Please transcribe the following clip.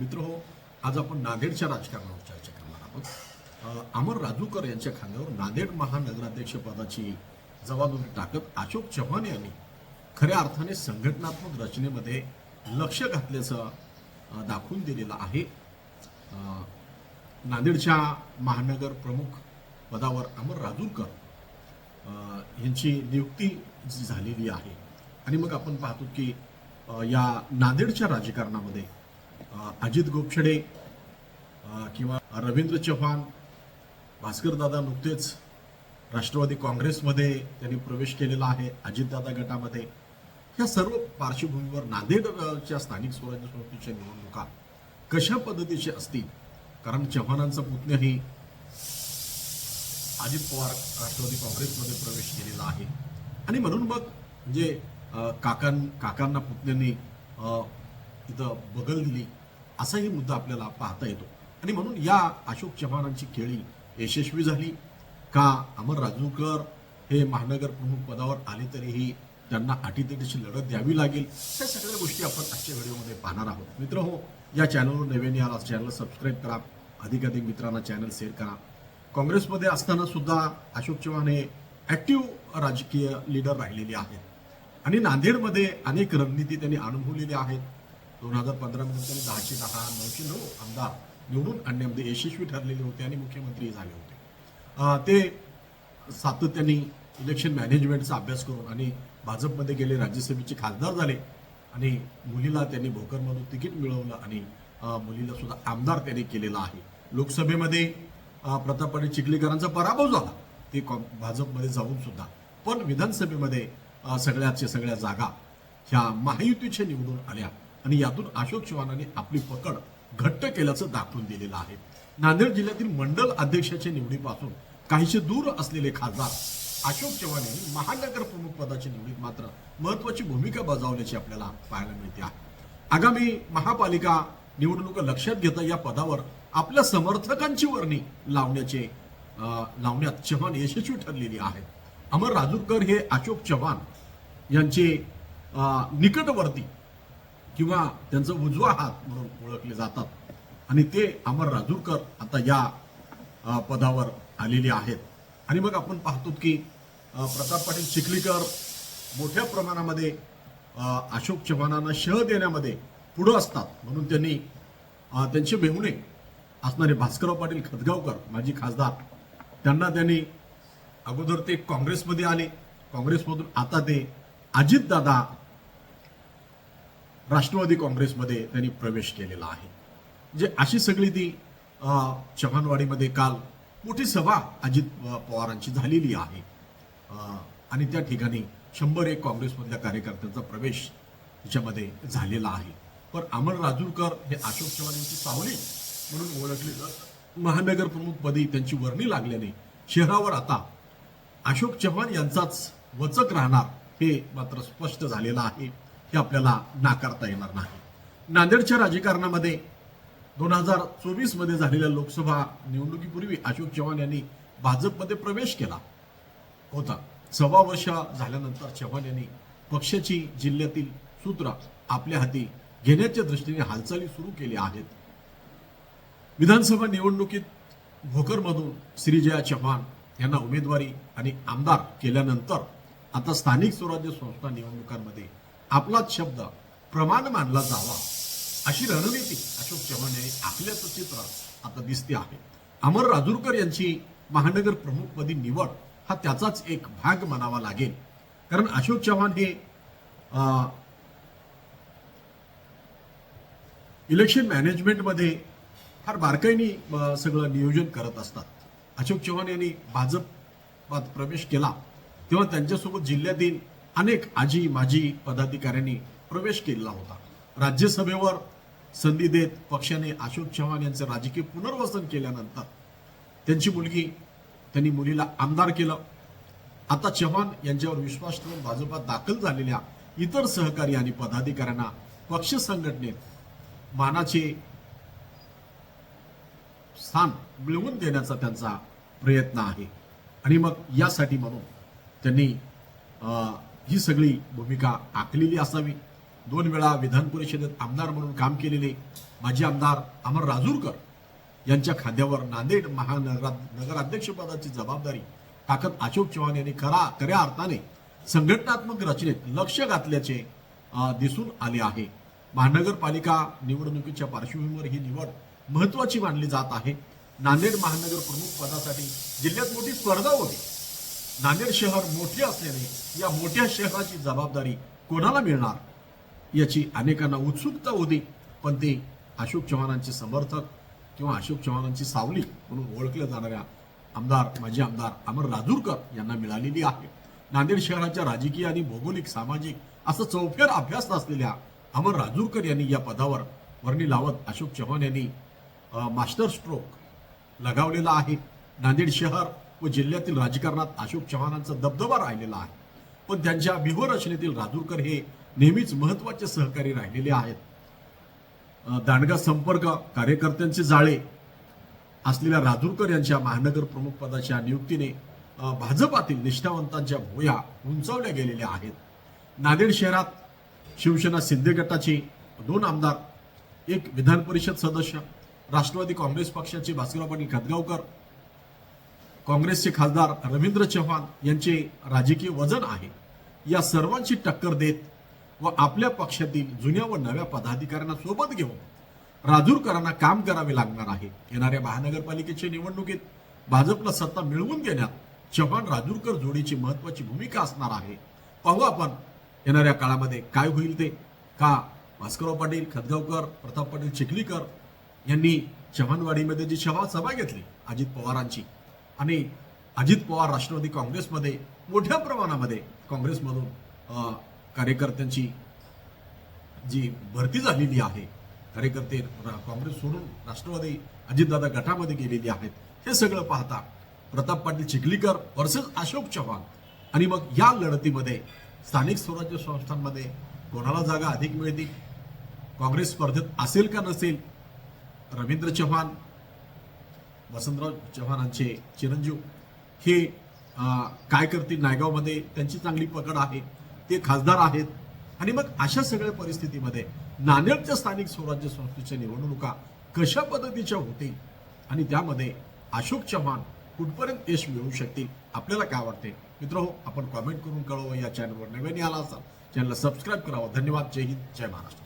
मित्र हो आज आपण नांदेडच्या राजकारणावर चर्चा करणार आहोत. अमर राजूकर यांच्या खांद्यावर नांदेड महानगराध्यक्ष पदाची जबाबदारी टाकत अशोक चव्हाण यांनी खऱ्या अर्थाने संघटनात्मक रचनेमध्ये लक्ष घातल्याचं दाखवून दिलेलं आहे. नांदेडच्या महानगर प्रमुख पदावर अमर राजूरकर यांची नियुक्ती जी झालेली आहे. आणि मग आपण पाहतो की या नांदेडच्या राजकारणामध्ये अजित गोपछडे किंवा रवींद्र चव्हाण भास्करदादा नुकतेच राष्ट्रवादी काँग्रेसमध्ये त्यांनी प्रवेश केलेला आहे अजितदादा गटामध्ये. ह्या सर्व पार्श्वभूमीवर नांदेडच्या स्थानिक स्वराज्य संस्थेच्या निवडणुका कशा पद्धतीचे असतील? कारण चव्हाणांचा पुतण्याही अजित पवार राष्ट्रवादी काँग्रेसमध्ये प्रवेश केलेला आहे. आणि म्हणून मग म्हणजे काकां काकांना पुतण्यांनी इथं बगल दिली. असाही मुद्दा आपल्याला पाहता येतो. आणि म्हणून या अशोक चव्हाणांची खेळी यशस्वी झाली. का अमर राजूकर हे महानगर प्रमुख पदावर आले तरीही त्यांना अटीतटीची लढत द्यावी लागेल? त्या सगळ्या गोष्टी आपण आजच्या व्हिडिओमध्ये पाहणार आहोत. मित्र हो या चॅनलवर नवीन याला चॅनल सबस्क्राईब करा. अधिकाधिक मित्रांना चॅनल शेअर करा. काँग्रेसमध्ये असताना सुद्धा अशोक चव्हाण हे ॲक्टिव्ह राजकीय लीडर राहिलेले आहेत. आणि नांदेडमध्ये अनेक रणनीती त्यांनी अनुभवलेल्या आहेत. दोन हजार पंधरामध्ये त्यांनी दहाशे दहा नऊशे नऊ आमदार निवडून आणण्यामध्ये यशस्वी ठरलेले होते आणि मुख्यमंत्री झाले होते. ते सातत्याने इलेक्शन मॅनेजमेंटचा अभ्यास करून आणि भाजपमध्ये गेले राज्यसभेचे खासदार झाले आणि मुलीला त्यांनी भोकरमधून तिकीट मिळवलं आणि मुलीला सुद्धा आमदार त्यांनी केलेला आहे. लोकसभेमध्ये अं, प्रताप चिखलीकरांचा पराभव झाला. ते कॉ भाजपमध्ये जाऊन सुद्धा. पण विधानसभेमध्ये सगळ्याच्या सगळ्या जागा ह्या महायुतीच्या निवडून आल्या. आणि यातून अशोक चव्हाणांनी आपली पकड घट्ट केल्याचं दाखवून दिलेलं आहे. नांदेड जिल्ह्यातील मंडल अध्यक्षाच्या निवडीपासून काहीसे दूर असलेले खासदार अशोक चव्हाण यांनी महानगर प्रमुख पदाच्या निवडीत मात्र महत्वाची भूमिका बजावल्याची आपल्याला पाहायला मिळते आहे. आगामी महापालिका निवडणुका लक्षात घेता या पदावर आपल्या समर्थकांची वर्णी लावण्याचे लावण्यात चव्हाण यशस्वी ठरलेली आहे. अमर राजूरकर हे अशोक चव्हाण यांचे निकटवर्ती किंवा त्यांचं उजवा हात म्हणून ओळखले जातात. आणि ते अमर राजूरकर आता या पदावर आलेले आहेत. आणि मग आपण पाहतो की प्रताप पाटील चिखलीकर मोठ्या प्रमाणामध्ये अशोक चव्हाणांना शह देण्यामध्ये पुढं असतात. म्हणून त्यांनी त्यांचे मेहुणे असणारे भास्करराव पाटील खतगावकर माजी खासदार त्यांना त्यांनी अगोदर ते काँग्रेसमध्ये आले. काँग्रेसमधून आता ते अजितदादा राष्ट्रवादी काँग्रेसमध्ये त्यांनी प्रवेश केलेला आहे. म्हणजे अशी सगळी ती चव्हाणवाडीमध्ये काल मोठी सभा अजित पवारांची झालेली आहे. आणि त्या ठिकाणी शंभर एक काँग्रेसमधल्या कार्यकर्त्यांचा प्रवेश त्याच्यामध्ये झालेला आहे. पण अमर राजूरकर हे अशोक चव्हाण यांची सावली म्हणून ओळखले जात महानगर प्रमुखपदी त्यांची वर्णी लागल्याने शहरावर आता अशोक चव्हाण यांचाच वचक राहणार हे मात्र स्पष्ट झालेलं आहे. हे आपल्याला नाकारता येणार नाही. नांदेडच्या राजकारणामध्ये दोन हजार चोवीसमध्ये झालेल्या लोकसभा निवडणुकीपूर्वी अशोक चव्हाण यांनी भाजपमध्ये प्रवेश केला होता. सव्वा वर्ष झाल्यानंतर चव्हाण यांनी पक्षाची जिल्ह्यातील सूत्र आपल्या हाती घेण्याच्या दृष्टीने हालचाली सुरू केल्या आहेत. विधानसभा निवडणुकीत भोकरमधून श्रीजया चव्हाण यांना उमेदवारी आणि आमदार केल्यानंतर आता स्थानिक स्वराज्य संस्था निवडणुकांमध्ये आपलाच शब्द प्रमाण मानला जावा अशी रणनीती अशोक चव्हाण यांनी आखल्याचं चित्र आता दिसते आहे. अमर राजूरकर यांची महानगर प्रमुखपदी निवड हा त्याचाच एक भाग म्हणावा लागेल. कारण अशोक चव्हाण हे इलेक्शन मॅनेजमेंटमध्ये फार बारकाईने सगळं नियोजन करत असतात. अशोक चव्हाण यांनी भाजपात प्रवेश केला तेव्हा त्यांच्यासोबत जिल्ह्यातील अनेक आजी माजी पदाधिकाऱ्यांनी प्रवेश केलेला होता. राज्यसभेवर संधी देत पक्षाने अशोक चव्हाण यांचं राजकीय पुनर्वसन केल्यानंतर त्यांची मुलगी त्यांनी मुलीला आमदार केलं. आता चव्हाण यांच्यावर विश्वास ठेवून भाजपात दाखल झालेल्या इतर सहकारी आणि पदाधिकाऱ्यांना पक्ष संघटनेत मानाचे स्थान मिळवून देण्याचा त्यांचा प्रयत्न आहे. आणि मग यासाठी म्हणून त्यांनी अं, ही सगळी भूमिका आखलेली असावी. दोन वेळा विधान परिषदेत आमदार म्हणून काम केलेले माजी आमदार अमर राजूरकर यांच्या खांद्यावर नांदेड महानगरा नगराध्यक्षपदाची जबाबदारी टाकत अशोक चव्हाण यांनी खरा खऱ्या अर्थाने संघटनात्मक रचनेत लक्ष घातल्याचे दिसून आले आहे. महानगरपालिका निवडणुकीच्या पार्श्वभूमीवर ही निवड महत्वाची मानली जात आहे. नांदेड महानगर प्रमुख पदासाठी जिल्ह्यात मोठी स्पर्धा होती. नांदेड शहर मोठे असल्याने या मोठ्या शहराची जबाबदारी कोणाला मिळणार? याची अनेकांना उत्सुकता होती. पण ते अशोक चव्हाणांचे समर्थक किंवा अशोक चव्हाणांची सावली म्हणून ओळखल्या जाणाऱ्या आमदार माजी आमदार अमर राजूरकर यांना मिळालेली आहे. नांदेड शहराच्या राजकीय आणि भौगोलिक सामाजिक असं चौफेर अभ्यास नसलेल्या अमर राजूरकर यांनी या पदावर वर्णी लावत अशोक चव्हाण यांनी मास्टर स्ट्रोक लगावलेला आहे. नांदेड शहर व जिल्ह्यातील राजकारणात अशोक चव्हाणांचा दबदबा राहिलेला आहे. पण त्यांच्या व्यूहरचनेतील राजूरकर हे नेहमीच महत्त्वाचे सहकारी राहिलेले आहेत. दांडगा संपर्क कार्यकर्त्यांचे जाळे असलेल्या राजूरकर यांच्या महानगर प्रमुख पदाच्या नियुक्तीने भाजपातील निष्ठावंतांच्या भोया उंचावल्या गेलेल्या आहेत. नांदेड शहरात शिवसेना शिंदे गटाचे दोन आमदार एक विधान परिषद सदस्य राष्ट्रवादी काँग्रेस पक्षाचे भास्करराव पाटील खतगावकर काँग्रेसचे खासदार रवींद्र चव्हाण यांचे राजकीय वजन आहे. या सर्वांची टक्कर देत व आपल्या पक्षातील जुन्या व नव्या पदाधिकाऱ्यांना सोबत घेऊन राजूरकरांना काम करावे लागणार आहे. येणाऱ्या महानगरपालिकेच्या निवडणुकीत भाजपला सत्ता मिळवून देण्यात चव्हाण राजूरकर जोडीची महत्वाची भूमिका असणार आहे. पाहू आपण येणाऱ्या काळामध्ये काय होईल ते. का भास्करराव पाटील खतगावकर प्रताप पाटील चिखलीकर यांनी चव्हाणवाडीमध्ये जी सभा सभा घेतली अजित पवारांची. आणि अजित पवार राष्ट्रवादी काँग्रेसमध्ये मोठ्या प्रमाणामध्ये काँग्रेसमधून कार्यकर्त्यांची जी भरती झालेली आहे कार्यकर्ते काँग्रेस सोडून राष्ट्रवादी अजितदादा गटामध्ये गेलेली आहेत हे सगळं पाहता प्रताप पाटील चिखलीकर वर्सेस अशोक चव्हाण. आणि मग या लढतीमध्ये स्थानिक स्वराज्य संस्थांमध्ये कोणाला जागा अधिक मिळतील? काँग्रेस स्पर्धेत असेल का नसेल? रवींद्र चव्हाण वसंतराव चव्हाणांचे चिरंजीव. हे काय करतील नायगावमध्ये त्यांची चांगली पकड आहे ते खासदार आहेत. आणि मग अशा सगळ्या परिस्थितीमध्ये नांदेडच्या स्थानिक स्वराज्य संस्थेच्या निवडणुका कशा पद्धतीच्या होतील? आणि त्यामध्ये अशोक चव्हाण कुठपर्यंत यश मिळवू शकतील? आपल्याला काय वाटते मित्र हो, आपण कॉमेंट करून कळवा या चॅनलवर नव्याने आला असाल चॅनलला सबस्क्राईब करावं. धन्यवाद. जय हिंद. जय महाराष्ट्र.